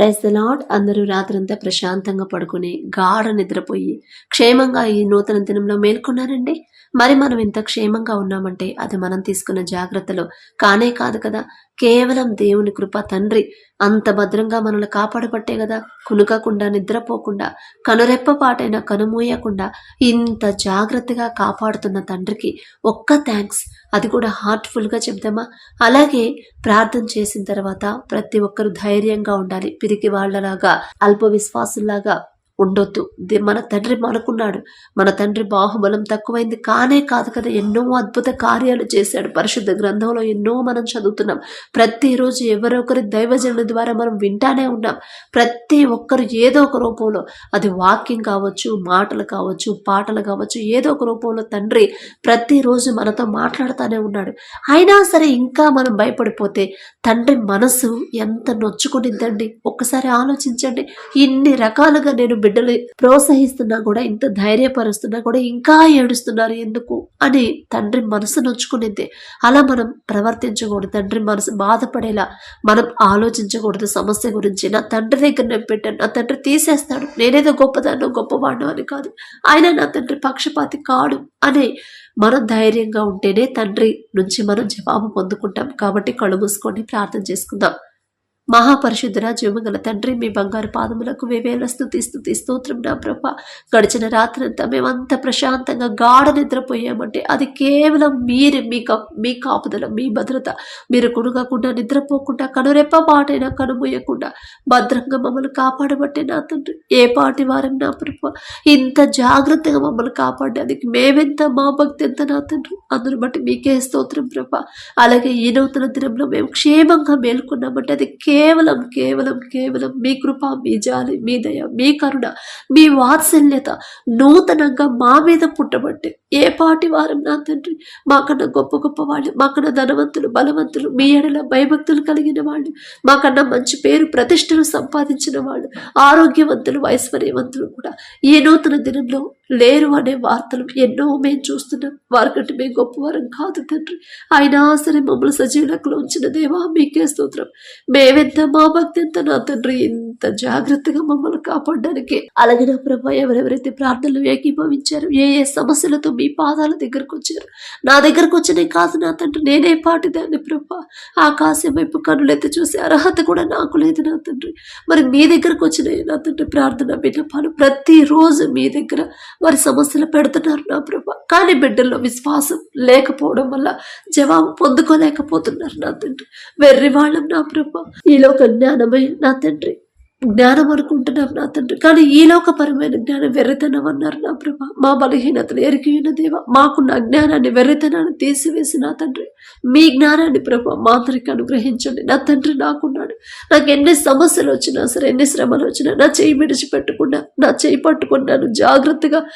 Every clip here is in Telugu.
ప్రైజ్ ద లాడ్ అందరూ రాత్రంతా ప్రశాంతంగా పడుకుని గాఢ నిద్రపోయి క్షేమంగా ఈ నూతన దినంలో మేల్కొన్నారండి. మరి మనం ఇంత క్షేమంగా ఉన్నామంటే అది మనం తీసుకున్న జాగ్రత్తలో కానే కాదు కదా. కేవలం దేవుని కృప తండ్రి. అంత భద్రంగా మనల్ని కాపాడబట్టే కదా కునుకకుండా నిద్రపోకుండా కనురెప్ప పాటైనా కనుమూయకుండా ఇంత జాగ్రత్తగా కాపాడుతున్న తండ్రికి ఒక్క థ్యాంక్స్ అది కూడా హార్ట్ఫుల్గా చెప్దామా? అలాగే ప్రార్థన చేసిన తర్వాత ప్రతి ఒక్కరు ధైర్యంగా ఉండాలి. పిరికి వాళ్ళలాగా అల్ప విశ్వాసంలాగా ఉండొద్దు. దే- మన తండ్రి మనకున్నాడు. మన తండ్రి బాహుబలం తక్కువైంది. కానే కాదు కదా ఎన్నో అద్భుత కార్యాలు చేశాడు. పరిశుద్ధ గ్రంథంలో ఎన్నో మనం చదువుతున్నాం. ప్రతిరోజు ఎవరొకరి దైవజనుల ద్వారా మనం వింటానే ఉన్నాం. ప్రతి ఒక్కరు ఏదో ఒక రూపంలో అది వాక్యం కావచ్చు మాటలు కావచ్చు పాటలు కావచ్చు ఏదో ఒక రూపంలో తండ్రి ప్రతిరోజు మనతో మాట్లాడుతూనే ఉన్నాడు. అయినా సరే ఇంకా మనం భయపడిపోతే తండ్రి మనసు ఎంత నొచ్చుకునిద్దండి? ఒక్కసారి ఆలోచించండి. ఇన్ని రకాలుగా నేను బిడ్డలు ప్రోత్సహిస్తున్నా కూడా ఇంత ధైర్యపరుస్తున్నా కూడా ఇంకా ఏడుస్తున్నారు ఎందుకు అని తండ్రి మనసు నొచ్చుకునేది. అలా మనం ప్రవర్తించకూడదు. తండ్రి మనసు బాధపడేలా మనం ఆలోచించకూడదు. సమస్య గురించి నా తండ్రి దగ్గర నేను పెట్టాను నా తండ్రి తీసేస్తాడు. నేనేదో గొప్పదాన్నో గొప్పవాడు అని కాదు. ఆయన నా తండ్రి పక్షపాతి కాడు అని మనం ధైర్యంగా ఉంటేనే తండ్రి నుంచి మనం జవాబు పొందుకుంటాం. కాబట్టి కళ్ళు మూసుకొని ప్రార్థన చేసుకుందాం. మహాపరిశుద్ధుర జీవగల తండ్రి మీ బంగారు పాదములకు వేవేల స్థుతి స్థుతి స్తోత్రం నా ప్రభ. గడిచిన రాత్రంతా మేమంతా ప్రశాంతంగా గాఢ నిద్రపోయామంటే అది కేవలం మీరు మీ మీ కాపుదల మీ భద్రత. మీరు కునుగకుండా నిద్రపోకుండా కనురెప్ప మాటైనా కనుమూయకుండా భద్రంగా మమ్మల్ని కాపాడబట్టే నా తండ్రి. ఏ పాటి వారం నా ప్రభ? ఇంత జాగ్రత్తగా మమ్మల్ని కాపాడడానికి మేమెంత మా భక్తి ఎంత నా తండ్రి? అందును బట్టి మీకే స్తోత్రం ప్రభ. అలాగే ఈ నూతన దినంలో మేము క్షేమంగా మేల్కొన్నామంటే అది కేవలం కేవలం కేవలం కేవలం మీ కృప మీ జాలి మీ దయ మీ కరుణ మీ వాత్సల్యత నూతనంగా మా మీద పుట్టబట్టే. ఏ పాటి వారం నా తండ్రి మాకన్నా గొప్ప గొప్ప వాళ్ళు మాకన్నా ధనవంతులు బలవంతులు మీ ఎడల భయభక్తులు కలిగిన వాళ్ళు మాకన్నా మంచి పేరు ప్రతిష్టలు సంపాదించిన వాళ్ళు ఆరోగ్యవంతులు ఐశ్వర్యవంతులు కూడా ఈ నూతన దినంలో లేరు అనే వార్తలు ఎన్నో మేము చూస్తున్నాం. వారికంటే మేము గొప్పవారం కాదు తండ్రి. అయినా సరే మమ్మల్ని సజీవులకు ఉంచిన దేవా మీకే స్తోత్రం. మేమెంత మా భక్తి ఎంత నా తండ్రి? ఇంత జాగ్రత్తగా మమ్మల్ని కాపాడడానికి. అలాగే నా ప్రభా ఎవరెవరైతే ప్రార్థనలు ఏకీభవించారు ఏ ఏ సమస్యలతో మీ పాదాల దగ్గరకు వచ్చారు నా దగ్గరకు వచ్చినాయి కాదు నా తండ్రి నేనే పాటిదాన్ని ప్రభా. ఆకాశం వైపు కనులైతే చూసే అర్హత కూడా నాకు లేదు నా తండ్రి. మరి మీ దగ్గరకు వచ్చినాయి నా తండ్రి ప్రార్థన విన్నపాలు ప్రతిరోజు మీ దగ్గర వారి సమస్యలు పెడుతున్నారు నా ప్రభా. కానీ బిడ్డల్లో విశ్వాసం లేకపోవడం వల్ల జవాబు పొందుకోలేకపోతున్నారు నా తండ్రి. వెర్రి వాళ్ళం నా ప్రభా. ఈలోక జ్ఞానమై నా తండ్రి. జ్ఞానం అనుకుంటున్నాం నా తండ్రి. కానీ ఈ లోకపరమైన జ్ఞానం వెర్రితనం అన్నారు నా ప్రభా. మా బలహీనతను ఎరిగిన దేవ మాకున్న అజ్ఞానాన్ని వెర్రితనాన్ని తీసివేసి నా తండ్రి. మీ జ్ఞానాన్ని ప్రభ మా అందరికి అనుగ్రహించండి. నా తండ్రి నాకున్నాడు. నాకు ఎన్ని సమస్యలు వచ్చినా సరే ఎన్ని శ్రమలు వచ్చినా నా చేయి విడిచిపెట్టకుండా నా చేయి పట్టుకున్నాను. జాగ్రత్తగా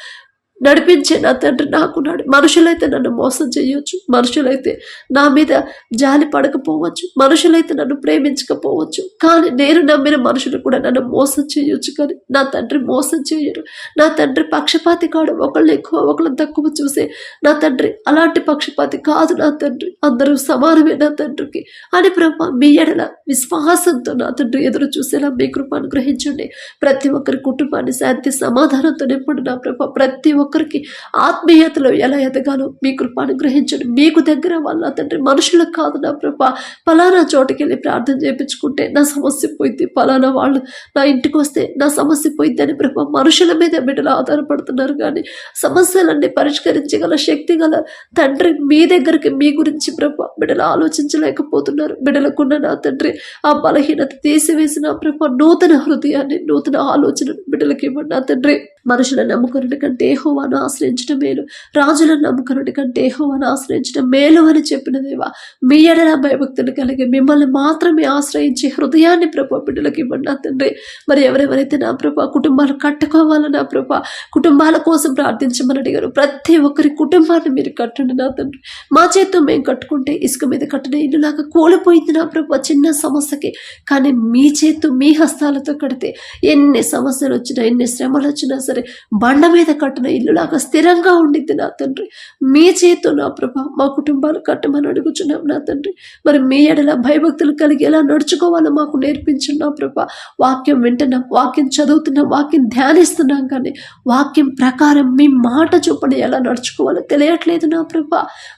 నడిపించే నా తండ్రి నాకున్నాడు మనుషులైతే నన్ను మోసం చేయొచ్చు. మనుషులైతే నా మీద జాలి పడకపోవచ్చు. మనుషులైతే నన్ను ప్రేమించకపోవచ్చు. కానీ నేను నమ్మిన మనుషులు కూడా నన్ను మోసం చేయొచ్చు కానీ నా తండ్రి మోసం చేయరు నా తండ్రి పక్షపాతి కాడు. ఒకళ్ళు ఎక్కువ ఒకళ్ళు తక్కువ చూసే నా తండ్రి అలాంటి పక్షపాతి కాదు నా తండ్రి. అందరూ సమానమే నా తండ్రికి. అని ప్రభా మీ ఎడల విశ్వాసంతో నా తండ్రి ఎదురు చూసేలా మీ కృప అనుగ్రహించండి ప్రతి ఒక్కరి కుటుంబాన్ని శాంతి సమాధానంతో నింపండి నా ప్రభ. ప్రతి ఒక్క ఒక్కరికి ఆత్మీయతలో ఎలా ఎదగాలో మీ కృప అనుగ్రహించండి. మీకు దగ్గర వాళ్ళ తండ్రి మనుషులకు కాదు నా ప్రభ. పలానా చోటుకి వెళ్ళి ప్రార్థన చేయించుకుంటే నా సమస్య పోయింది. పలానా వాళ్ళు నా ఇంటికి వస్తే నా సమస్య పోయింది అని ప్రభ మనుషుల మీద బిడ్డలు ఆధారపడుతున్నారు. కానీ సమస్యలన్నీ పరిష్కరించగల శక్తి గల తండ్రి మీ దగ్గరికి మీ గురించి ప్రభ బిడ్డలు ఆలోచించలేకపోతున్నారు. బిడ్డలకున్న నా తండ్రి ఆ బలహీనత తీసివేసిన ప్రభ నూతన హృదయాన్ని నూతన ఆలోచన బిడ్డలకి ఇవ్వండి నా తండ్రి. మనుషులను నమ్ముకున్నటి కంటే హోవాను ఆశ్రయించడం మేలు. రాజులను నమ్ముకున్నటి కంటే హోవాను ఆశ్రయించడం మేలు అని చెప్పిన దేవా మీ ఎడల భయభక్తులు కలిగి మిమ్మల్ని మాత్రమే ఆశ్రయించి హృదయాన్ని ప్రభా బిడ్డలకు ఇవ్వండి నా తండ్రి. మరి ఎవరెవరైతే నా ప్రభా కుటుంబాలు కట్టుకోవాలో నా ప్రభా కుటుంబాల కోసం ప్రార్థించమని అడిగారు ప్రతి ఒక్కరి కుటుంబాన్ని మీరు కట్టండి నా తండ్రి. మా చేత్తో మేము కట్టుకుంటే ఇసుక మీద కట్టిన ఇల్లులాగా కూలిపోయింది నా ప్రభా చిన్న సమస్యకి. కానీ మీ చేత్తో మీ హస్తాలతో కడితే ఎన్ని సమస్యలు వచ్చినా ఎన్ని శ్రమలు వచ్చినా సరే సరే బండ మీద కట్టిన ఇల్లులాగా స్థిరంగా ఉండిద్ది నా తండ్రి. మీ చేతితో నా ప్రభ మా కుటుంబాలు కట్టమని అడుగుచున్నాం నా తండ్రి. మరి మీ ఎడల భయభక్తులు కలిగి ఎలా నడుచుకోవాలో మాకు నేర్పించండి నా ప్రభ. వాక్యం వింటున్నాం వాక్యం చదువుతున్నాం వాక్యం ధ్యానిస్తున్నాం కానీ వాక్యం ప్రకారం మీ మాట చొప్పున ఎలా నడుచుకోవాలో తెలియట్లేదు నా ప్రభ.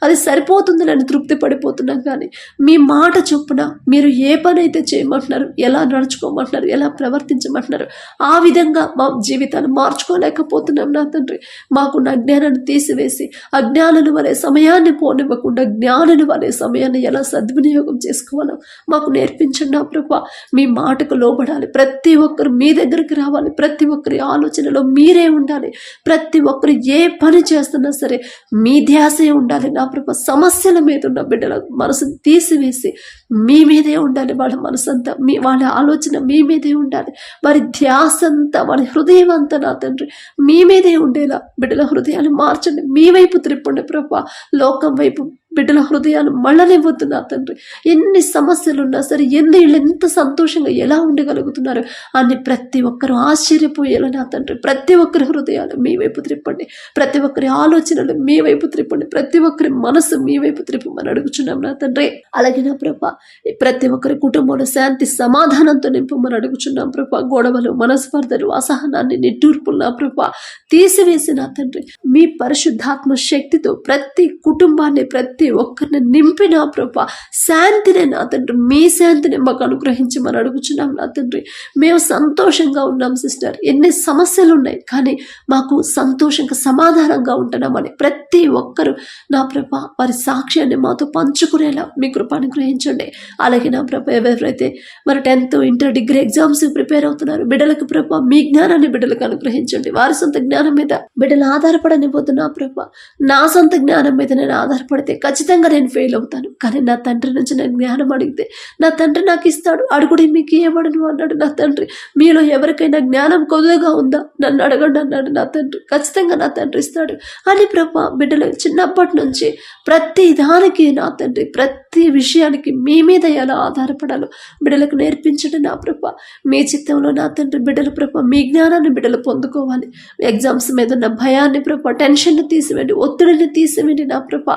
అది సరిపోతుందని తృప్తి పడిపోతున్నాం కానీ మీ మాట చొప్పున మీరు ఏ పని అయితే చేయమంటున్నారు ఎలా నడుచుకోమంటున్నారు ఎలా ప్రవర్తించమంటున్నారు ఆ విధంగా మా జీవితాన్ని మార్చుకోలేకపోతున్నాం నా తండ్రి. మాకున్న అజ్ఞానాన్ని తీసివేసి అజ్ఞానుల వలె సమయాన్ని పోనివ్వకుండా జ్ఞానుల వలె సమయాన్ని ఎలా సద్వినియోగం చేసుకోవాలో మాకు నేర్పించండి నా ప్రభా. మీ మాటకు లోబడాలి. ప్రతి ఒక్కరు మీ దగ్గరికి రావాలి. ప్రతి ఒక్కరి ఆలోచనలో మీరే ఉండాలి. ప్రతి ఒక్కరు ఏ పని చేస్తున్నా సరే మీ ధ్యాసే ఉండాలి నా ప్రభ. సమస్యల మీద ఉన్న బిడ్డల మనసును తీసివేసి మీ మీదే ఉండాలి. వాళ్ళ మనసంతా మీ వాళ్ళ ఆలోచన మీ మీదే ఉండాలి. వారి ధ్యాస అంతా వారి హృదయం అంతా నా తండ్రి మీ మీదే ఉండేలా బిడ్డల హృదయాలు మార్చండి. మీ వైపు త్రిప్పండి ప్రభా. లోకం వైపు బిడ్డల హృదయాలు మళ్ళనివ్వద్దు నా తండ్రి. ఎన్ని సమస్యలు ఉన్నా సరే ఎన్ని ఇళ్ళు ఎంత సంతోషంగా ఎలా ఉండగలుగుతున్నారు అని ప్రతి ఒక్కరు ఆశ్చర్యపోయేలా నా తండ్రి. ప్రతి ఒక్కరి హృదయాలు మీ వైపు త్రిప్పండి. ప్రతి ఒక్కరి ఆలోచనలు మీ వైపు త్రిప్పండి. ప్రతి ఒక్కరి మనసు మీ వైపు త్రిప్పమని అడుగుచున్నాం నా తండ్రి. అలాగే నా ప్రభా ప్రతి ఒక్కరి కుటుంబంలో శాంతి సమాధానంతో నింపమని అడుగుచున్నాం ప్రభా. గొడవలు మనస్పర్ధలు అసహనాన్ని నిట్టూర్పులు కూడా ప్రభ తీసివేసిన తండ్రి. మీ పరిశుద్ధాత్మ శక్తితో ప్రతి కుటుంబాన్ని ప్రతి ఒక్కరిని నింపిన ప్రభ శాంతిని నా తండ్రి. మీ శాంతిని మాకు అనుగ్రహించమని అడుగుచున్నాం నా తండ్రి. మేము సంతోషంగా ఉన్నాం సిస్టర్. ఎన్ని సమస్యలు ఉన్నాయి కానీ మాకు సంతోషంగా సమాధానంగా ఉంటున్నామని ప్రతి ఒక్కరు నా ప్రభ వారి సాక్ష్యాన్ని మాతో పంచుకునేలా మీ కృప అనుగ్రహించండి. అలాగే నా ప్రభ ఎవరైతే మరి tenth inter degree exams prepare అవుతున్నారు బిడ్డలకు ప్రభ మీ జ్ఞానాన్ని బిడ్డలకు అనుగ్రహించండి. వారి సొంత జ్ఞానం మీద బిడ్డలు ఆధారపడనిపోతున్నా ప్రభు. నా సొంత జ్ఞానం మీద నేను ఆధారపడితే ఖచ్చితంగా నేను ఫెయిల్ అవుతాను. కానీ నా తండ్రి నుంచి నేను జ్ఞానం అడిగితే నా తండ్రి నాకు ఇస్తాడు అడుగుడి మీకు ఏమడను అన్నాడు నా తండ్రి. మీలో ఎవరికైనా జ్ఞానం కొద్దిగా ఉందా? నన్ను అడగండి అన్నాడు నా తండ్రి. ఖచ్చితంగా నా తండ్రి ఇస్తాడు. అని ప్రభు బిడ్డలు చిన్నప్పటి నుంచి ప్రతి దానికి నా తండ్రి ప్రతి విషయానికి మీ మీద ఎలా ఆధారపడాలో బిడ్డలకు నేర్పించండి నా ప్రభ. మీ చిత్తంలో నా తండ్రి బిడ్డల ప్రభ మీ జ్ఞానాన్ని బిడ్డలు పొందుకోవాలి ఎగ్జామ్స్ మీద ఉన్న భయాన్ని ప్రభా టెన్షన్ని తీసివేయండి ఒత్తిడిని తీసివేయండి నా ప్రభ.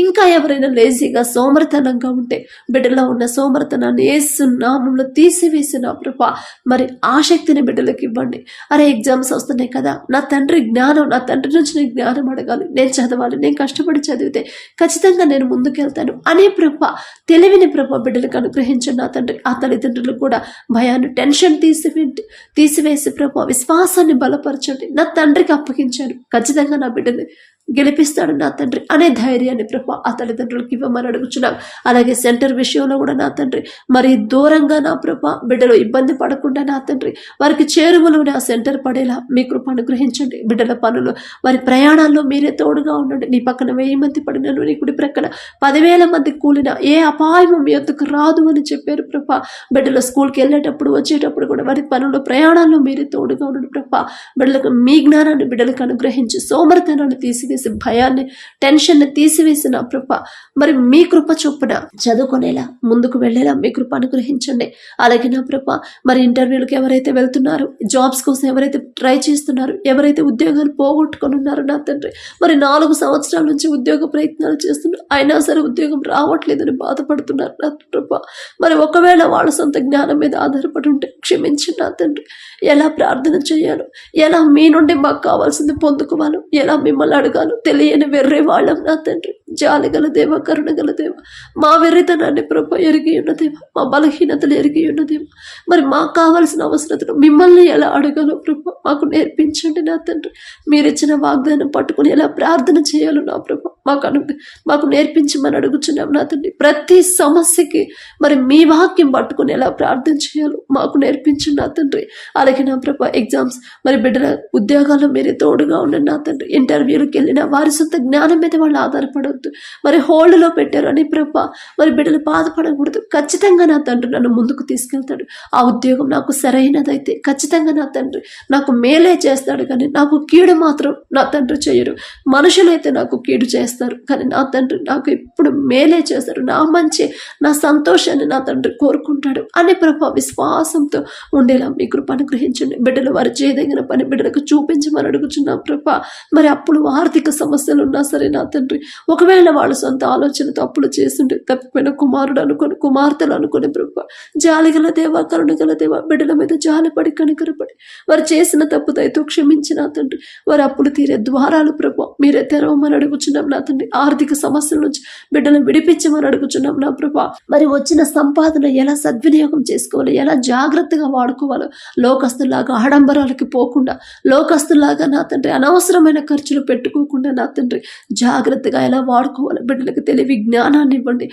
ఇంకా ఎవరైనా లేజీగా సోమరతనంగా ఉంటే బిడ్డలో ఉన్న సోమరతనాన్ని ఏసు తీసివేసి నా ప్రభా మరి ఆసక్తిని బిడ్డలకు ఇవ్వండి. అరే ఎగ్జామ్స్ వస్తున్నాయి కదా నా తండ్రి జ్ఞానం నా తండ్రి నుంచి నేను జ్ఞానం అడగాలి. నేను చదవాలి నేను కష్టపడి చదివితే ఖచ్చితంగా నేను ముందుకెళ్తాను అనే ప్రభ తెలివిని ప్రభ బిడ్డలకు అనుగ్రహించిన నా తండ్రి. ఆ తల్లిదండ్రులు కూడా భయాన్ని టెన్షన్ తీసివేంటి తీసివేసి ప్రభ విశ్వాసాన్ని బలపరచండి నా తండ్రికి అప్పగించాను. ఖచ్చితంగా నా బిడ్డని గెలిపిస్తాడు నా తండ్రి అనే ధైర్యాన్ని ప్రభ ఆ తల్లిదండ్రులకు ఇవ్వమని అడుగుచున్నాం. అలాగే సెంటర్ విషయంలో కూడా నా తండ్రి మరి దూరంగా నా ప్రభ బిడ్డలు ఇబ్బంది పడకుండా నా తండ్రి వారికి చేరువలోనే ఆ సెంటర్ పడేలా మీ కృప అనుగ్రహించండి. బిడ్డల పనులు వారి ప్రయాణాల్లో మీరే తోడుగా ఉండండి. నీ పక్కన వెయ్యి మంది పడినను నీ కుడి ప్రక్కన పదివేల మంది కూలిన ఏ అపాయం మీ యొద్దకు రాదు అని చెప్పారు ప్రభ. బిడ్డలు స్కూల్కి వెళ్ళేటప్పుడు వచ్చేటప్పుడు కూడా వారి పనులు ప్రయాణాల్లో మీరే తోడుగా ఉండండి ప్రభ. బిడ్డలకు మీ జ్ఞానాన్ని బిడ్డలకు అనుగ్రహించి సోమరితనాన్ని తీసివేసి భయాన్ని టెన్షన్ని తీసివేసి నా కృప మరి మీ కృప చొప్పున చదువుకునేలా ముందుకు వెళ్ళేలా మీ కృప అనుగ్రహించండి. అలాగే నా కృప మరి ఇంటర్వ్యూలకు ఎవరైతే వెళ్తున్నారు జాబ్స్ కోసం ఎవరైతే ట్రై చేస్తున్నారు ఎవరైతే ఉద్యోగాలు పోగొట్టుకొని ఉన్నారో నా తండ్రి మరి నాలుగు సంవత్సరాల నుంచి ఉద్యోగ ప్రయత్నాలు చేస్తున్నారు. అయినా సరే ఉద్యోగం రావట్లేదని బాధపడుతున్నారు నా కృప మరి ఒకవేళ వాళ్ళ సొంత జ్ఞానం మీద ఆధారపడి ఉంటే క్షమించి నా తండ్రి. ఎలా ప్రార్థన చేయాలో ఎలా మీ నుండి మాకు కావాల్సింది పొందుకోవాలో ఎలా మిమ్మల్ని అడగాలి తెలియని వెర్రే వాళ్ళం నా తండ్రి. జాలిగల దేవ కరుణగల దేవ మా వెర్రితనాన్ని ప్రభ ఎరిగి ఉన్నదేవ మా బలహీనతలు ఎరిగి ఉన్నదేవ మరి మాకు కావాల్సిన అవసరతను మిమ్మల్ని ఎలా అడగాలో ప్రభ మాకు నేర్పించండి నా తండ్రి. మీరు ఇచ్చిన వాగ్దానం పట్టుకుని ఎలా ప్రార్థన చేయాలో నా ప్రభ మాకు అను మాకు నేర్పించమని అడుగుచున్నాం నా తండ్రి. ప్రతి సమస్యకి మరి మీ వాక్యం పట్టుకుని ఎలా ప్రార్థన చేయాలో మాకు నేర్పించండి నా తండ్రి. అలాగే నా ప్రభ ఎగ్జామ్స్ మరి బిడ్డల ఉద్యోగాల్లో మీరే తోడుగా ఉండండి నా తండ్రి. ఇంటర్వ్యూలకు వెళ్ళిన వారి సొంత జ్ఞానం మీద వాళ్ళు ఆధారపడవద్దు మరి హోల్డ్లో పెట్టారు అని ప్రభ మరి బిడ్డలు బాధపడకూడదు. ఖచ్చితంగా నా తండ్రి నన్ను ముందుకు తీసుకెళ్తాడు. ఆ ఉద్యోగం నాకు సరైనదైతే ఖచ్చితంగా నా తండ్రి నాకు మేలే చేస్తాడు కానీ నాకు కీడు మాత్రం నా తండ్రి చేయరు మనుషులైతే నాకు కీడు చేస్తారు కానీ నా తండ్రి నాకు ఎప్పుడు మేలే చేస్తారు. నా మంచి నా సంతోషాన్ని నా తండ్రి కోరుకుంటాడు అని ప్రభా విశ్వాసంతో ఉండేలా మీ కృప అనుగ్రహించండి. బిడ్డలు వారు చేయదగిన పని బిడ్డలకు చూపించమని అడుగుచున్నాం ప్రభా. మరి అప్పుడు ఆర్థిక సమస్యలు ఉన్నా సరే నా తండ్రి ఒకవేళ వాళ్ళు సొంత ఆలోచనతో తప్పులు చేస్తుంటే తప్పిపోయిన కుమారుడు అనుకొని కుమార్తెలు అనుకొని ప్రభు జాలిగల దేవ కరుణగల దేవ బిడ్డల మీద జాలిపడి కనికరపడి వారు చేసిన తప్పు దయతో క్షమించి నా తండ్రి. వారు అప్పులు తీరే ద్వారాలు ప్రభు మీరే తెరవమని అడుగుచున్నాం నా తండ్రి. ఆర్థిక సమస్యల నుంచి బిడ్డలను విడిపించమని అడుగుచున్నాం నా ప్రభా. మరి వచ్చిన సంపాదన ఎలా సద్వినియోగం చేసుకోవాలి? ఎలా జాగ్రత్తగా వాడుకోవాలో? లోకస్తులాగా ఆడంబరాలకి పోకుండా లోకస్తులాగా నా తండ్రి అనవసరమైన ఖర్చులు పెట్టుకోకుండా నా తండ్రి జాగ్రత్తగా ఎలా వాడుకోవాలి బిడ్డలకు తెలివి జ్ఞానాన్ని ఇవ్వండి.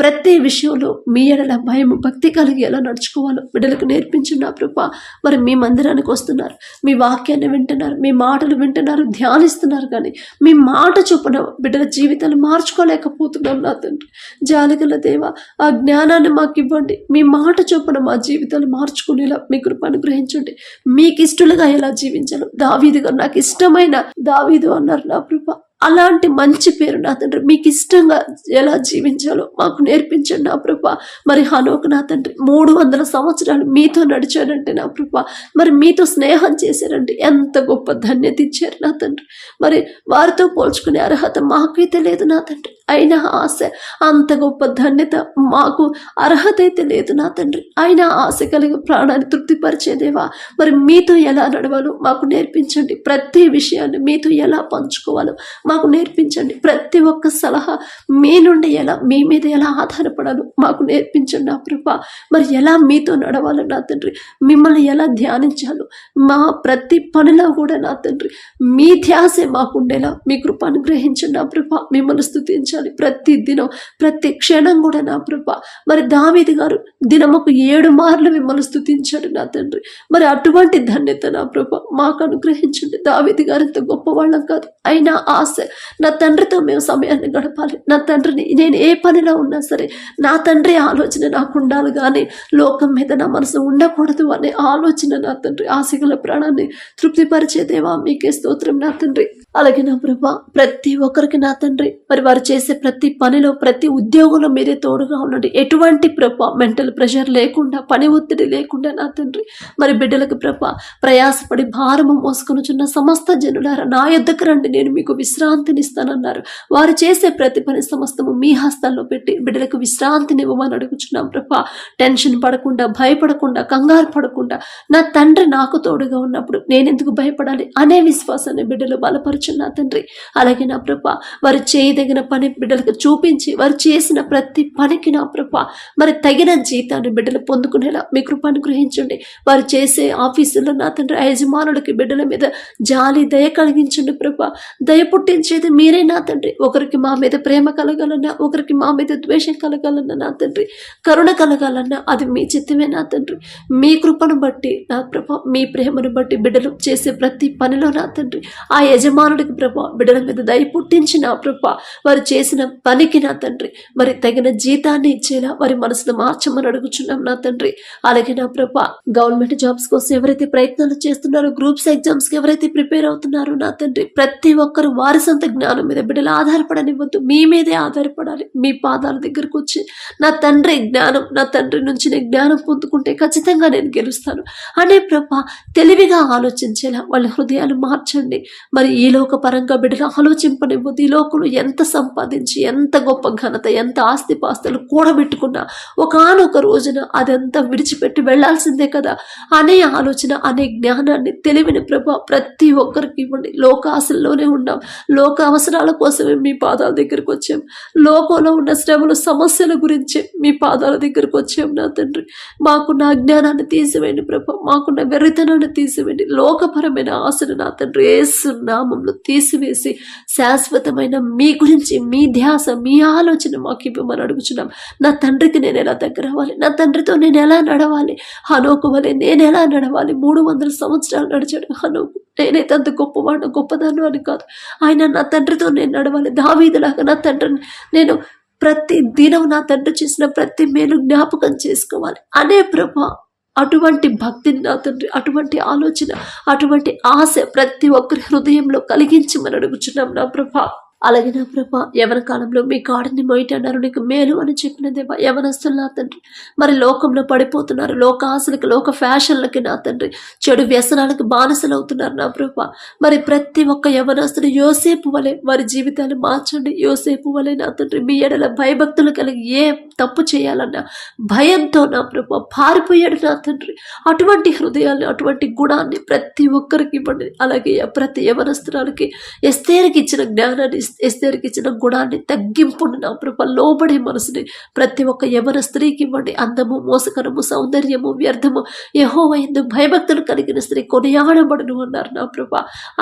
ప్రతి విషయంలో మీ ఎడల భయం భక్తి కలిగి ఎలా నడుచుకోవాలో బిడ్డలకు నేర్పించిన ప్రభ. మరి మీ మందిరానికి వస్తున్నారు మీ వాక్యాన్ని వింటున్నారు మీ మాటలు వింటున్నారు ధ్యానిస్తున్నారు కానీ మీ మాట చొప్పున బిడ్డల జీవితాలు మార్చుకోలేకపోతున్నాం నా తండ్రి. జాలిగల దేవ ఆ జ్ఞానాన్ని మాకు ఇవ్వండి. మీ మాట చొప్పున మా జీవితాలు మార్చుకునేలా మీ కృప అనుగ్రహించండి. మీకు ఇష్టలుగా ఎలా జీవించాలో దావీదుగా నాకు ఇష్టమైన దావీదు అన్నారు నా కృప అలాంటి మంచి పేరు నా తండ్రి. మీకు ఇష్టంగా ఎలా జీవించాలో మాకు నేర్పించండి నా ప్రభ. మరి హనోకు నా తండ్రి మూడు వందల సంవత్సరాలు మీతో నడిచారంటే నా ప్రభ. మరి మీతో స్నేహం చేశారంటే ఎంత గొప్ప ధన్యత ఇచ్చారు నా తండ్రి. మరి వారితో పోల్చుకునే అర్హత మాకైతే లేదు నా తండ్రి. అయినా ఆశ అంత గొప్ప ధన్యత మాకు అర్హత అయితే లేదు నా తండ్రి. అయినా ఆశ కలిగి ప్రాణాన్ని తృప్తిపరిచేదేవా మరి మీతో ఎలా నడవాలో మాకు నేర్పించండి. ప్రతి విషయాన్ని మీతో ఎలా పంచుకోవాలో మాకు నేర్పించండి. ప్రతి ఒక్క సలహా మీ నుండి ఎలా మీ మీద ఎలా ఆధారపడాలో మాకు నేర్పించండి నా ప్రభ మరి ఎలా మీతో నడవాలో నా తండ్రి మిమ్మల్ని ఎలా ధ్యానించాలో మా ప్రతి పనిలో కూడా నా తండ్రి మీ ధ్యాసే మాకుండేలా మీ కృప అనుగ్రహించండి నా ప్రభ మిమ్మల్ని స్థుతించాలి ప్రతి దినం ప్రతి క్షణం కూడా నా ప్రభ మరి దావేది గారు దినముకు ఏడు మార్లు మిమ్మల్ని స్థుతించాడు నా తండ్రి. మరి అటువంటి ధన్యత నా ప్రభ మాకు అనుగ్రహించండి. దావేది గారు ఇంత గొప్పవాళ్ళం కాదు. అయినా ఆశ నా తండ్రితో మేము సమయాన్ని గడపాలి. నా తండ్రిని నేను ఏ పనిలో ఉన్నా సరే నా తండ్రి ఆలోచన నాకు ఉండాలి కానీ లోకం మీద నా మనసు ఉండకూడదు అనే ఆలోచన నా తండ్రి ఆశగల ప్రాణాన్ని తృప్తిపరిచేదేవా మీకే స్తోత్రం నా తండ్రి. అలాగే నా ప్రభా ప్రతి ఒక్కరికి నా తండ్రి మరి వారు చేసే ప్రతి పనిలో ప్రతి ఉద్యోగంలో మీరే తోడుగా ఉండండి. ఎటువంటి ప్రభా మెంటల్ ప్రెషర్ లేకుండా పని ఒత్తిడి లేకుండా నా తండ్రి మరి బిడ్డలకు ప్రభా ప్రయాసపడి భారము మోసుకొనుచున్న సమస్త జనులారా నా యొద్దకు రండి నేను మీకు విశ్రాంతినిస్తానన్నారు. వారు చేసే ప్రతి పని సమస్తము మీ హస్తాల్లో పెట్టి బిడ్డలకు విశ్రాంతిని ఇవ్వమని అడుగుచున్నాం ప్రభా. టెన్షన్ పడకుండా భయపడకుండా కంగారు పడకుండా నా తండ్రి నాకు తోడుగా ఉన్నప్పుడు నేనెందుకు భయపడాలి? అనే విశ్వాసాన్ని బిడ్డలు బలపరచు నా తండ్రి. అలాగే నా ప్రభ వారు చేయదగిన పని బిడ్డలకు చూపించి వారు చేసిన ప్రతి పనికి నా ప్రభ మరి తగిన జీతాన్ని బిడ్డలు పొందుకునేలా మీ కృప అనుగ్రహించండి. వారు చేసే ఆఫీసులో నా తండ్రి యజమానులకి బిడ్డల మీద జాలి దయ కలిగించండి ప్రభ. దయ పుట్టించేది మీరే నా తండ్రి. ఒకరికి మా మీద ప్రేమ కలగాలన్నా ఒకరికి మా మీద ద్వేషం కలగాలన్నా నా తండ్రి. కరుణ కలగాలన్నా అది మీ చిత్తమే నా తండ్రి. మీ కృపను బట్టి నా ప్రభ మీ ప్రేమను బట్టి బిడ్డలు చేసే ప్రతి పనిలో నా తండ్రి. ఆ యజమాను కుమారుడికి ప్రభా బిడ్డల మీద దయ పుట్టించిన నా ప్రభ వారు చేసిన పనికి నా తండ్రి. మరి తగిన జీతాన్ని ఇచ్చేలా వారి మనసును మార్చమని అడుగుచున్నాం నా తండ్రి. అలాగే నా ప్రభ గవర్నమెంట్ జాబ్స్ కోసం ఎవరైతే ప్రయత్నాలు చేస్తున్నారో గ్రూప్స్ ఎగ్జామ్స్కి ఎవరైతే ప్రిపేర్ అవుతున్నారో నా తండ్రి ప్రతి ఒక్కరు వారి సొంత జ్ఞానం మీద బిడ్డలు ఆధారపడనివ్వద్దు. మీ మీదే ఆధారపడాలి. మీ పాదాల దగ్గరకు వచ్చి నా తండ్రి జ్ఞానం నా తండ్రి నుంచి నేను జ్ఞానం పొందుకుంటే ఖచ్చితంగా నేను గెలుస్తాను. అనే ప్రభ తెలివిగా ఆలోచించేలా వాళ్ళ హృదయాలు మార్చండి. మరి ఈ పరంగా బిడ్డలు ఆలోచింపనివ్వద్దు ఈ లోకలు ఎంత సంపాదించి ఎంత గొప్ప ఘనత ఎంత ఆస్తిపాస్తులు కూడబెట్టుకున్నా ఒకనొక రోజున అదంతా విడిచిపెట్టి వెళ్ళాల్సిందే కదా. అనే ఆలోచన అనే జ్ఞానాన్ని తెలివిని ప్రభ ప్రతి ఒక్కరికి ఇవ్వండి. లోక ఆశల్లోనే ఉన్నాం. లోక అవసరాల కోసమే మీ పాదాల దగ్గరకు వచ్చాం. లోకంలో ఉన్న శ్రమలు సమస్యల గురించి మీ పాదాల దగ్గరకు వచ్చాం నా తండ్రి. మాకున్న అజ్ఞానాన్ని తీసివేయండి ప్రభ. మాకున్న వెర్రితనాన్ని తీసివేయండి. లోకపరమైన ఆశను నా తండ్రి ఏసు మమ్మల్ని తీసివేసి శాశ్వతమైన మీ గురించి మీ ధ్యాస మీ ఆలోచన మాకు ఇవ్వమని అడుగుచున్నాం. నా తండ్రికి నేను ఎలా దగ్గర అవ్వాలి? నా తండ్రితో నేను ఎలా నడవాలి? హనోకు వలె నేను ఎలా నడవాలి? మూడు వందల సంవత్సరాలు నడిచాడు హనోకు. నేనైతే అంత గొప్పవాడు గొప్పదాను అని కాదు. ఆయన నా తండ్రితో నేను నడవాలి. దావీదులాగా నా తండ్రిని నేను ప్రతి దినం నా తండ్రి చేసిన ప్రతి మేలు జ్ఞాపకం చేసుకోవాలి. అనే ప్రభా అటువంటి భక్తిని నా తండ్రి అటువంటి ఆలోచన అటువంటి ఆశ ప్రతి ఒక్కరి హృదయంలో కలిగించి అడుగుచున్నాం నా ప్రభా. అలాగే నా ప్రభ యవన కాలంలో మీ కాడిని మొయ్యటన్నారు నీకు మేలు అని చెప్పిన దేవా యవనస్తులు నా తండ్రి. మరి లోకంలో పడిపోతున్నారు లోక ఆశలకు లోక ఫ్యాషన్లకి నా తండ్రి. చెడు వ్యసనాలకు బానిసలు అవుతున్నారు నా ప్రభ. మరి ప్రతి ఒక్క యవనస్తుడు యోసేపు వలె వారి జీవితాలు మార్చండి. యోసేపు వలె నా తండ్రి మీ ఎడల భయభక్తులు కలిగి ఏ తప్పు చేయాలన్నా భయంతో నా ప్రభ పారిపోయాడు నా తండ్రి. అటువంటి హృదయాన్ని అటువంటి గుణాన్ని ప్రతి ఒక్కరికి ఇవ్వండి. అలాగే ప్రతి యవనస్తురాలకి ఎస్తేరికి ఇచ్చిన జ్ఞానాన్ని ఎస్తేరికి ఇచ్చిన గుణాన్ని తగ్గింపుని నా ప్రభ లోబడే మనసుని ప్రతి ఒక్క యవన స్త్రీకి ఇవ్వండి. అందము మోసకరము సౌందర్యము వ్యర్థము యహో ఎందు భయభక్తులు కలిగిన స్త్రీ కొనియాడబడును అన్నారు నా ప్రభ.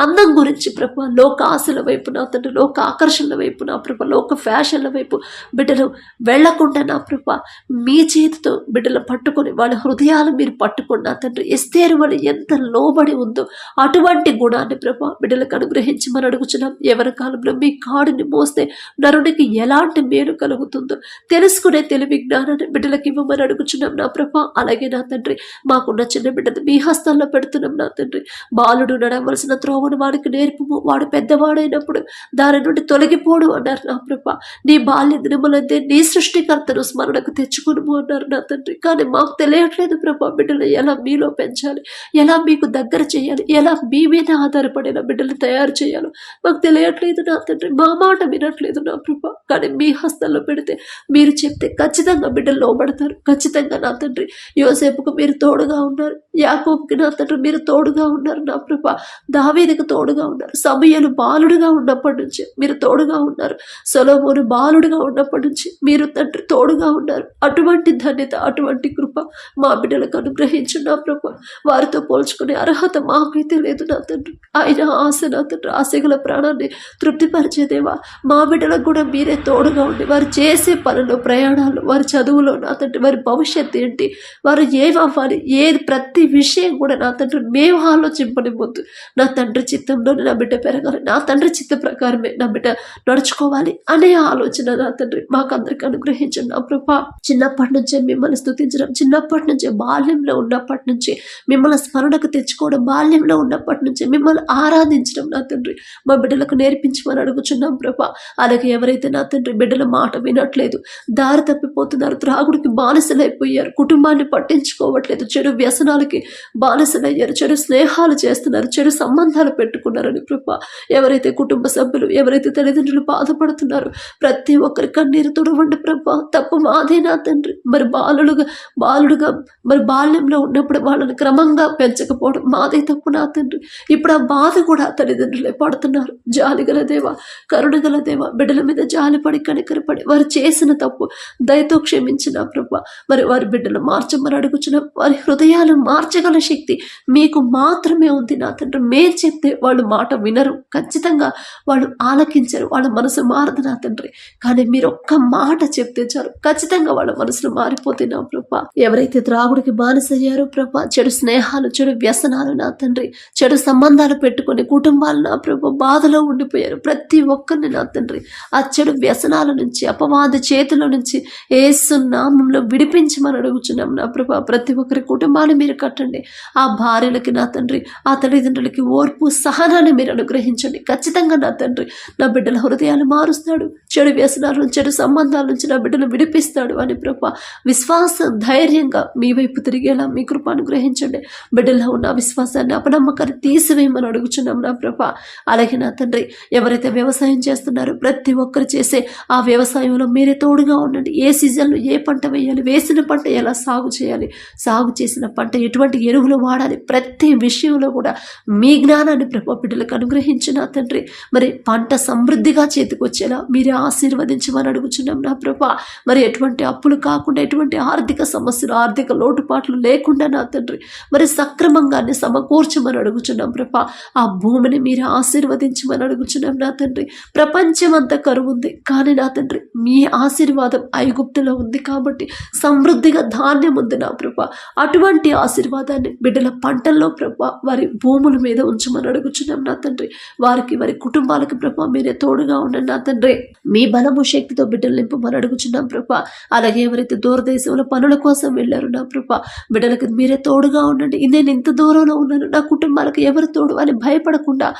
అందం గురించి ప్రభ లోక ఆశల వైపు నా తండ్రి లోక ఆకర్షణల వైపు నా ప్రభ లోక ఫ్యాషన్ల వైపు బిడ్డలు వెళ్ళకుండా నా ప్రభ మీ చేతితో బిడ్డలు పట్టుకొని వాళ్ళ హృదయాలు మీరు పట్టుకొని నా తండ్రి ఎస్తేరు వాళ్ళు ఎంత లోబడి ఉందో అటువంటి గుణాన్ని ప్రభ బిడ్డలకు అనుగ్రహించమని అడుగుచున్నాం ఎవరి కాలంలో మీ కాడిని మోస్తే నరునికి ఎలాంటి మేలు కలుగుతుందో తెలుసుకునే తెలివి జ్ఞానాన్ని బిడ్డలకు ఇవ్వమని అడుగుచున్నాం నా ప్రభ. అలాగే నా తండ్రి మాకున్న చిన్న బిడ్డను మీ హస్తాల్లో పెడుతున్నాం నా తండ్రి. బాలుడు నడవలసిన త్రోవను వాడికి నేర్పము. వాడు పెద్దవాడైనప్పుడు దాని నుండి తొలగిపోడు అన్నారు నా ప్రభ. నీ బాల్య దినములందే నీ సృష్టికర్తను స్మరణకు తెచ్చుకును అన్నారు నా తండ్రి. కానీ మాకు తెలియట్లేదు ప్రభా బిడ్డలు ఎలా మీలో పెంచాలి ఎలా మీకు దగ్గర చేయాలి ఎలా మీ మీద ఆధారపడిన బిడ్డలు తయారు చేయాలో మాకు తెలియట్లేదు నా తండ్రి. మా మాట వినట్లేదు నా ప్రభ. కానీ మీ హస్తంలో పెడితే మీరు చెప్తే ఖచ్చితంగా బిడ్డలు లోబడతారు. ఖచ్చితంగా నా తండ్రి యోసేపుకు మీరు తోడుగా ఉన్నారు. యాకోబుకి నా తండ్రి మీరు తోడుగా ఉన్నారు నా ప్రభా. దావీదికి తోడుగా ఉన్నారు. సమయలు బాలుడుగా ఉన్నప్పటి నుంచి మీరు తోడుగా ఉన్నారు. సొలోమోను బాలుడుగా ఉన్నప్పటి నుంచి మీరు తండ్రి తోడుగా ఉన్నారు. అటువంటి ధన్యత అటువంటి కృప మా బిడ్డలకు అనుగ్రహించు నా ప్రభ. వారితో పోల్చుకునే అర్హత మాకైతే లేదు నా తండ్రి. ఆయన ఆశ నా తండ్రి. ఆశగల ప్రాణాన్ని తృప్తిపరి తృప్తిపరిచేదేవా మా బిడ్డలకు కూడా మీరే తోడుగా ఉండి వారు చేసే పనులు ప్రయాణాలు వారి చదువులో నా తండ్రి వారి భవిష్యత్తు ఏంటి వారు ఏమవ్వాలి ఏది ప్రతి విషయం కూడా నా తండ్రి మేము ఆలోచింపని ముందు నా తండ్రి చిత్తంలో నా బిడ్డ పెరగాలి నా తండ్రి చిత్త ప్రకారమే నా బిడ్డ నడుచుకోవాలి అనే ఆలోచన నా తండ్రి మాకు అందరికి అనుగ్రహించండి. నా ప్రభా చిన్నప్పటి నుంచే మిమ్మల్ని స్థుతించడం చిన్నప్పటి నుంచే బాల్యంలో ఉన్నప్పటి నుంచి మిమ్మల్ని స్మరణకు తెచ్చుకోవడం బాల్యంలో ఉన్నప్పటి నుంచి మిమ్మల్ని ఆరాధించడం నా తండ్రి. మా బిడ్డలకు నేర్పించమని అడుగు అడుగుచున్నాం ప్రభా. అలాగే ఎవరైతే నా తండ్రి బిడ్డల మాట వినట్లేదు దారి తప్పిపోతున్నారు త్రాగుడికి బానిసలైపోయారు కుటుంబాన్ని పట్టించుకోవట్లేదు చెడు వ్యసనాలకి బానిసలయ్యారు చెడు స్నేహాలు చేస్తున్నారు చెడు సంబంధాలు పెట్టుకున్నారని ప్రభా. ఎవరైతే కుటుంబ సభ్యులు ఎవరైతే తల్లిదండ్రులు బాధపడుతున్నారు ప్రతి ఒక్కరి కన్నీరు తుడవండి ప్రభా. తప్పు మాదేనా తండ్రి. మరి బాలుడుగా బాలుడుగా మరి బాల్యంలో ఉన్నప్పుడు వాళ్ళని క్రమంగా పెంచకపోవడం మాదే తప్పు నా తండ్రి. ఇప్పుడు ఆ బాధ కూడా తల్లిదండ్రులే పడుతున్నారు. జాలిగల దేవా కరుణగల గల బిడ్డల మీద జాలిపడి కనికరపడి వారు చేసిన తప్పు దయతో క్షమించిన ప్రభా. మరి వారి బిడ్డలు మార్చమని అడుగుచున్న వారి హృదయాలు మార్చగల శక్తి మీకు మాత్రమే ఉంది నా తండ్రి. మేలు చెప్తే వాళ్ళు మాట వినరు. ఖచ్చితంగా వాళ్ళు ఆలకించరు. వాళ్ళ మనసు మారదు నా తండ్రి. కానీ మీరు ఒక్క మాట చెప్తే చాలు. ఖచ్చితంగా వాళ్ళ మనసులు మారిపోతే నా ప్రభా. ఎవరైతే త్రాగుడికి బానిసయ్యారో ప్రభ చెడు స్నేహాలు చెడు వ్యసనాలు నా తండ్రి చెడు సంబంధాలు పెట్టుకొని కుటుంబాలు నా ప్రభ బాధలో ఉండిపోయారు. ప్రతి ఒక్కరిని నా తండ్రి ఆ చెడు వ్యసనాల నుంచి అపవాద చేతుల నుంచి ఏసు నామంలో విడిపించమని అడుగుచున్నాం నా ప్రభా. ప్రతి ఒక్కరి కుటుంబాన్ని మీరు కట్టండి. ఆ భార్యలకి నా తండ్రి ఆ తల్లిదండ్రులకి ఓర్పు సహనాన్ని మీరు అనుగ్రహించండి. ఖచ్చితంగా నా తండ్రి నా బిడ్డల హృదయాలు మారుస్తాడు. చెడు వ్యసనాల నుంచి చెడు సంబంధాల నుంచి నా బిడ్డను విడిపిస్తాడు అని ప్రభా. విశ్వాసం ధైర్యంగా మీ వైపు తిరిగేలా మీ కృప అనుగ్రహించండి. బిడ్డల్లో ఉన్న విశ్వాసాన్ని అపనమ్మకాన్ని తీసివేయమని అడుగుచున్నాం నా ప్రభా. అలాగే నా తండ్రి ఎవరైతే వ్యవసాయం చేస్తున్నారు. ప్రతి ఒక్కరు చేసే ఆ వ్యవసాయంలో మీరే తోడుగా ఉండండి. ఏ సీజన్లో ఏ పంట వేయాలి వేసిన పంట ఎలా సాగు చేయాలి సాగు చేసిన పంట ఎటువంటి ఎరువులు వాడాలి ప్రతి విషయంలో కూడా మీ జ్ఞానాన్ని ప్రభు బిడ్డలకు అనుగ్రహించిన తండ్రి. మరి పంట సమృద్ధిగా చేతికొచ్చేలా మీరే ఆశీర్వదించమని అడుగుచున్నాం నా ప్రభా. మరి ఎటువంటి అప్పులు కాకుండా ఎటువంటి ఆర్థిక సమస్యలు ఆర్థిక లోటుపాట్లు లేకుండా నా తండ్రి మరి సక్రమంగానే సమకూర్చమని అడుగుచున్నాం ప్రభా. ఆ భూమిని మీరు ఆశీర్వదించమని అడుగుచున్నాం నా తండ్రి. ప్రపంచం ప్రపంచమంతా కరువు ఉంది కానీ నా తండ్రి మీ ఆశీర్వాదం ఐగుప్తులో ఉంది కాబట్టి సమృద్ధిగా ధాన్యం ఉంది నా ప్రభా. అటువంటి ఆశీర్వాదాన్ని బిడ్డల పంటల్లో ప్రభా వారి భూముల మీద ఉంచమని అడుగుచున్నాం నా తండ్రి. వారికి వారి కుటుంబాలకు ప్రభా మీరే తోడుగా ఉండండి నా తండ్రి. మీ బలము శక్తితో బిడ్డలు నింపమని అడుగుచున్నాం ప్రభా. అలాగే ఎవరైతే దూరదేశంలో పనుల కోసం వెళ్ళారు నా ప్రభ బిడ్డలకు మీరే తోడుగా ఉండండి. నేను ఇంత దూరంలో ఉన్నాను నా కుటుంబాలకు ఎవరు తోడు అని భయపడకుండా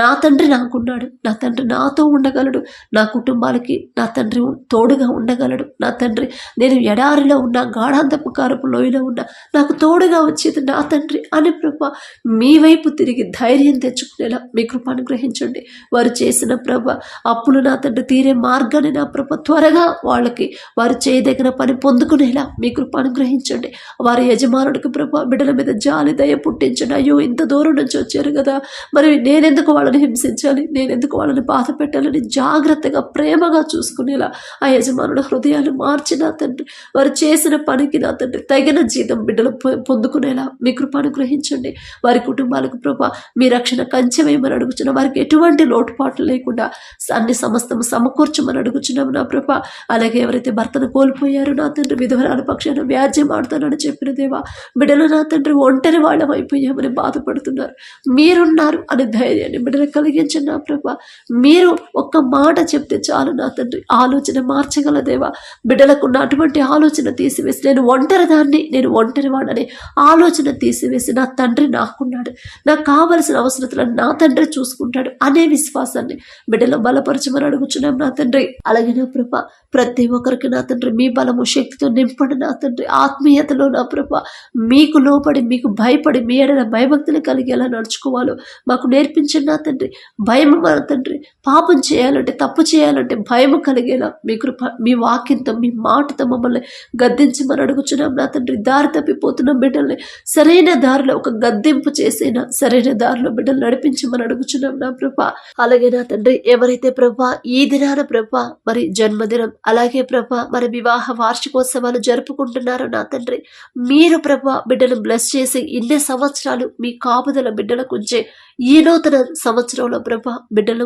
నా తండ్రి నాకున్నాడు. నా తండ్రి నాతో ఉండగలడు. నా కుటుంబాలకి నా తండ్రి తోడుగా ఉండగలడు. నా తండ్రి నేను ఎడారిలో ఉన్న గాఢాంతపు కారపు లోయలో ఉన్న నాకు తోడుగా వచ్చేది నా తండ్రి అని ప్రభ మీ వైపు తిరిగి ధైర్యం తెచ్చుకునేలా మీ కృప అనుగ్రహించండి. వారు చేసిన ప్రభ అప్పులు నా తండ్రి తీరే మార్గాన్ని నా ప్రభ త్వరగా వాళ్ళకి వారు చేయదగిన పని పొందుకునేలా మీ కృప అనుగ్రహించండి. వారి యజమానుడికి ప్రభ బిడ్డల మీద జాలి దయ పుట్టించండి. అయ్యో ఇంత దూరం నుంచి వచ్చారు కదా. మరి నేనెందుకు వాళ్ళని హింసించాలి? నేనెందుకు వాళ్ళని బాధ పెట్టాలని జాగ్రత్తగా ప్రేమగా చూసుకునేలా ఆ యజమానుల హృదయాలు మార్చిన తండ్రి వారు చేసిన పనికి నా తండ్రి తగిన జీతం బిడ్డలు పొ- పొందుకునేలా మీ కృపను గ్రహించండి వారి కుటుంబాలకు ప్రభ మీ రక్షణ కంచెవేయమని అడుగుచున్న. వారికి ఎటువంటి లోటుపాట్లు లేకుండా అన్ని సమస్తము సమకూర్చమని అడుగుచున్నాము నా ప్రభ. అలాగే ఎవరైతే భర్తను కోల్పోయారో నా తండ్రి విధవరాల పక్షాన వ్యాజ్యం ఆడుతానని చెప్పిన దేవా బిడ్డలు నా తండ్రి ఒంటరి వాళ్ళం అయిపోయామని బాధపడుతున్నారు. మీరున్నారు అనే ధైర్యాన్ని బిడ్డలు కలిగించండి నా ప్రభ. మీరు ఒక్క మాట చెప్తే చాలు నా తండ్రి. ఆలోచన మార్చగల దేవా. బిడ్డలకున్న అటువంటి ఆలోచన తీసివేసి నేను ఒంటరి దాన్ని నేను ఒంటరివాడని ఆలోచన తీసివేసి నా తండ్రి నాకున్నాడు. నాకు కావలసిన అవసరతలను నా తండ్రి చూసుకుంటాడు అనే విశ్వాసాన్ని బిడ్డలో బలపరచమని అడుగుచున్నాం నా తండ్రి. అలాగే నా ప్రభ ప్రతి ఒక్కరికి నా తండ్రి మీ బలము శక్తితో నింపండి నా తండ్రి. ఆత్మీయతలో నా ప్రభ మీకు లోపడి మీకు భయపడి మీ ఎడల భయభక్తులు కలిగేలా నడుచుకోవాలో మాకు నేర్పించండి నా తండ్రి. భయం మన తండ్రి పాపం చేయాలంటే తప్పు చేయాలంటే భయం కలిగేలా మీ కృప మీ వాక్యంతో మీ మాటతో మమ్మల్ని గద్దించమని అడుగుచున్నాం నా తండ్రి. దారి తప్పిపోతున్న బిడ్డల్ని. సరైన దారిలో ఒక గద్దింపు చేసేనా? సరైన దారిలో బిడ్డలు నడిపించమని అడుగుచున్నాం నా ప్రభ అలాగే నా తండ్రి ఎవరైతే ప్రభా ఈ దినాన ప్రభా మరి జన్మదినం అలాగే ప్రభా మరి వివాహ వార్షికోత్సవాలు జరుపుకుంటున్నారో నా తండ్రి మీరు ప్రభా బిడ్డలు బ్లెస్ చేసి ఇన్ని సంవత్సరాలు మీ కాపుదల బిడ్డలకు ఉంచే ఈ నూతన సంవత్సరంలో ప్రభా బిడ్డలు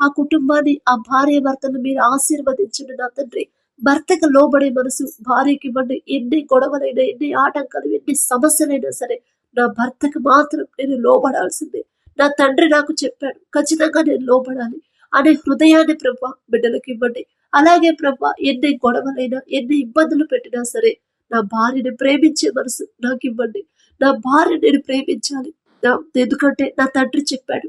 ఆ కుటుంబాన్ని ఆ భార్య భర్తను మీరు ఆశీర్వదించండి నా తండ్రి. భర్తకు లోబడే మనసు భార్యకి ఇవ్వండి. ఎన్ని గొడవలైనా ఎన్ని ఆటంకాలు ఎన్ని సమస్యలైనా సరే నా భర్తకు మాత్రం నేను లోబడాల్సిందే. నా తండ్రి నాకు చెప్పాడు ఖచ్చితంగా నేను లోబడాలి అనే హృదయాన్ని ప్రభ బిడ్డలకు ఇవ్వండి. అలాగే ప్రభ ఎన్ని గొడవలైనా ఎన్ని ఇబ్బందులు పెట్టినా సరే నా భార్యని ప్రేమించే మనసు నాకు ఇవ్వండి. నా భార్య నేను ప్రేమించాలి. నా ఎందుకంటే నా తండ్రి చెప్పాడు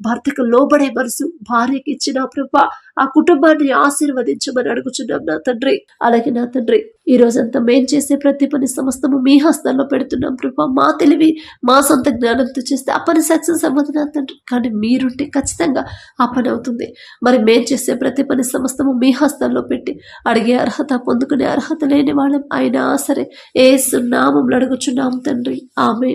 భర్తకు లోబడే మనసు భార్యకి ఇచ్చిన ప్రభ ఆ కుటుంబాన్ని ఆశీర్వదించమని అడుగుచున్నాం నా తండ్రి. అలాగే నా తండ్రి ఈ రోజంతా మేం చేసే ప్రతి పని సమస్తము మీ హస్తాల్లో పెడుతున్నాం ప్రభా. మా తెలివి మా సొంత జ్ఞానంతో చేస్తే ఆ పని సక్సెస్ అవ్వదు నా తండ్రి. కానీ మీరుంటే ఖచ్చితంగా ఆ పని అవుతుంది. మరి మేం చేసే ప్రతి పని సమస్తము మీ హస్తాల్లో పెట్టి అడిగే అర్హత పొందుకునే అర్హత లేని వాళ్ళం అయినా సరే ఏ నామంలో అడుగుచున్నాం తండ్రి. ఆమె